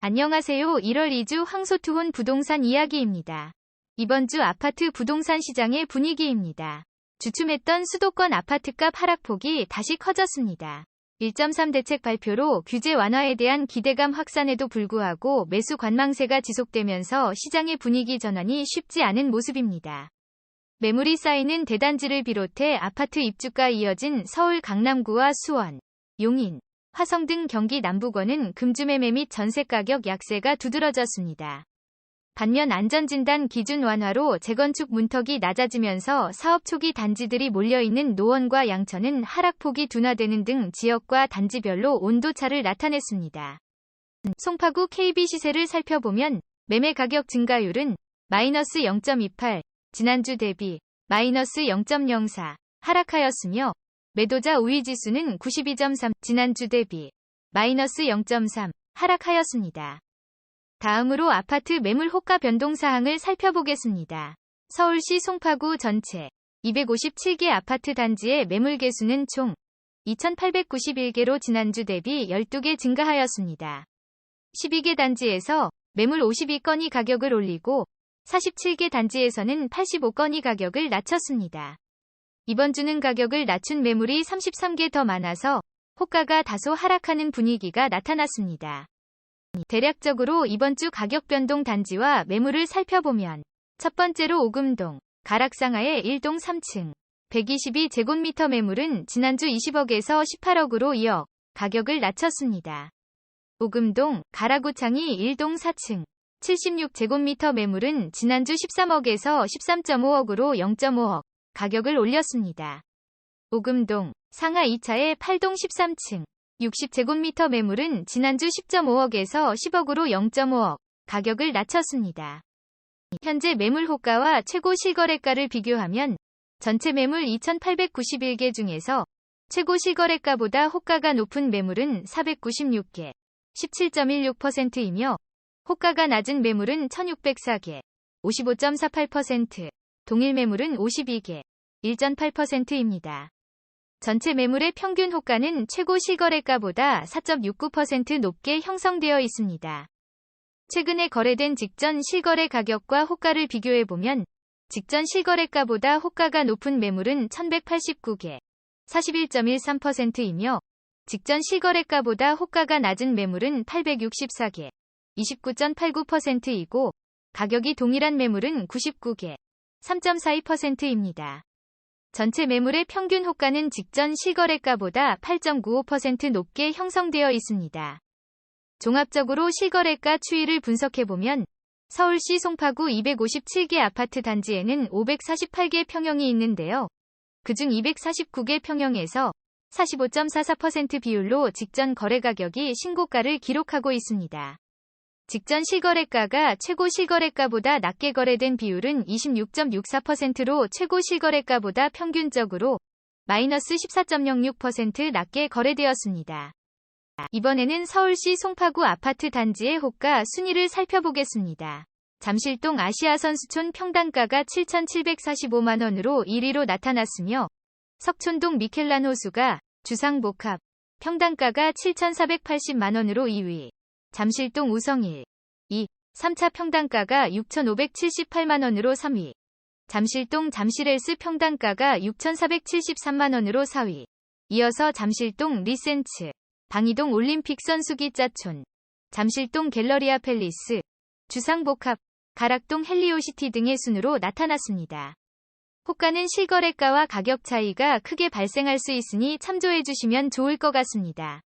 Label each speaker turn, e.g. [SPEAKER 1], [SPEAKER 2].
[SPEAKER 1] 안녕하세요. 1월 2주 황소투혼 부동산 이야기입니다. 이번 주 아파트 부동산 시장의 분위기입니다. 주춤했던 수도권 아파트값 하락폭이 다시 커졌습니다. 1.3 대책 발표로 규제 완화에 대한 기대감 확산에도 불구하고 매수 관망세가 지속되면서 시장의 분위기 전환이 쉽지 않은 모습입니다. 매물이 쌓이는 대단지를 비롯해 아파트 입주가 이어진 서울 강남구와 수원, 용인, 화성 등 경기 남부권은 금주매매 및 전세 가격 약세가 두드러졌습니다. 반면 안전진단 기준 완화로 재건축 문턱이 낮아지면서 사업 초기 단지들이 몰려있는 노원과 양천은 하락폭이 둔화되는 등 지역과 단지별로 온도차를 나타냈습니다. 송파구 KB 시세를 살펴보면 매매 가격 증가율은 마이너스 0.28, 지난주 대비 마이너스 0.04 하락하였으며 매도자 우위 지수는 92.3, 지난주 대비 마이너스 0.3 하락하였습니다. 다음으로 아파트 매물 호가 변동 사항을 살펴보겠습니다. 서울시 송파구 전체 257개 아파트 단지의 매물 개수는 총 2,891개로 지난주 대비 12개 증가하였습니다. 12개 단지에서 매물 52건이 가격을 올리고 47개 단지에서는 85건이 가격을 낮췄습니다. 이번 주는 가격을 낮춘 매물이 33개 더 많아서 호가가 다소 하락하는 분위기가 나타났습니다. 대략적으로 이번 주 가격 변동 단지와 매물을 살펴보면 첫 번째로 오금동, 가락상하의 1동 3층, 122제곱미터 매물은 지난주 20억에서 18억으로 2억, 가격을 낮췄습니다. 오금동, 가라구창이 1동 4층, 76제곱미터 매물은 지난주 13억에서 13.5억으로 0.5억, 가격을 올렸습니다. 오금동, 상하 2차의 8동 13층, 60제곱미터 매물은 지난주 10.5억에서 10억으로 0.5억, 가격을 낮췄습니다. 현재 매물 호가와 최고 실거래가를 비교하면 전체 매물 2,891개 중에서 최고 실거래가보다 호가가 높은 매물은 496개, 17.16%이며 호가가 낮은 매물은 1,604개, 55.48%, 동일 매물은 52개, 1.8%입니다. 전체 매물의 평균 호가는 최고 실거래가보다 4.69% 높게 형성되어 있습니다. 최근에 거래된 직전 실거래 가격과 호가를 비교해보면 직전 실거래가보다 호가가 높은 매물은 1189개, 41.13%이며 직전 실거래가보다 호가가 낮은 매물은 864개, 29.89%이고 가격이 동일한 매물은 99개, 3.42%입니다. 전체 매물의 평균 호가는 직전 실거래가보다 8.95% 높게 형성되어 있습니다. 종합적으로 실거래가 추이를 분석해보면 서울시 송파구 257개 아파트 단지에는 548개 평형이 있는데요. 그중 249개 평형에서 45.44% 비율로 직전 거래 가격이 신고가를 기록하고 있습니다. 직전 실거래가가 최고 실거래가보다 낮게 거래된 비율은 26.64%로 최고 실거래가보다 평균적으로 마이너스 14.06% 낮게 거래되었습니다. 이번에는 서울시 송파구 아파트 단지의 호가 순위를 살펴보겠습니다. 잠실동 아시아선수촌 평당가가 7,745만원으로 1위로 나타났으며 석촌동 미켈란 호수가 주상복합 평당가가 7,480만원으로 2위, 잠실동 우성일 2. 3차 평당가가 6,578만원으로 3위. 잠실동 잠실헬스 평당가가 6,473만원으로 4위. 이어서 잠실동 리센츠, 방이동 올림픽 선수기 짜촌, 잠실동 갤러리아 팰리스, 주상복합, 가락동 헬리오시티 등의 순으로 나타났습니다. 호가는 실거래가와 가격 차이가 크게 발생할 수 있으니 참조해 주시면 좋을 것 같습니다.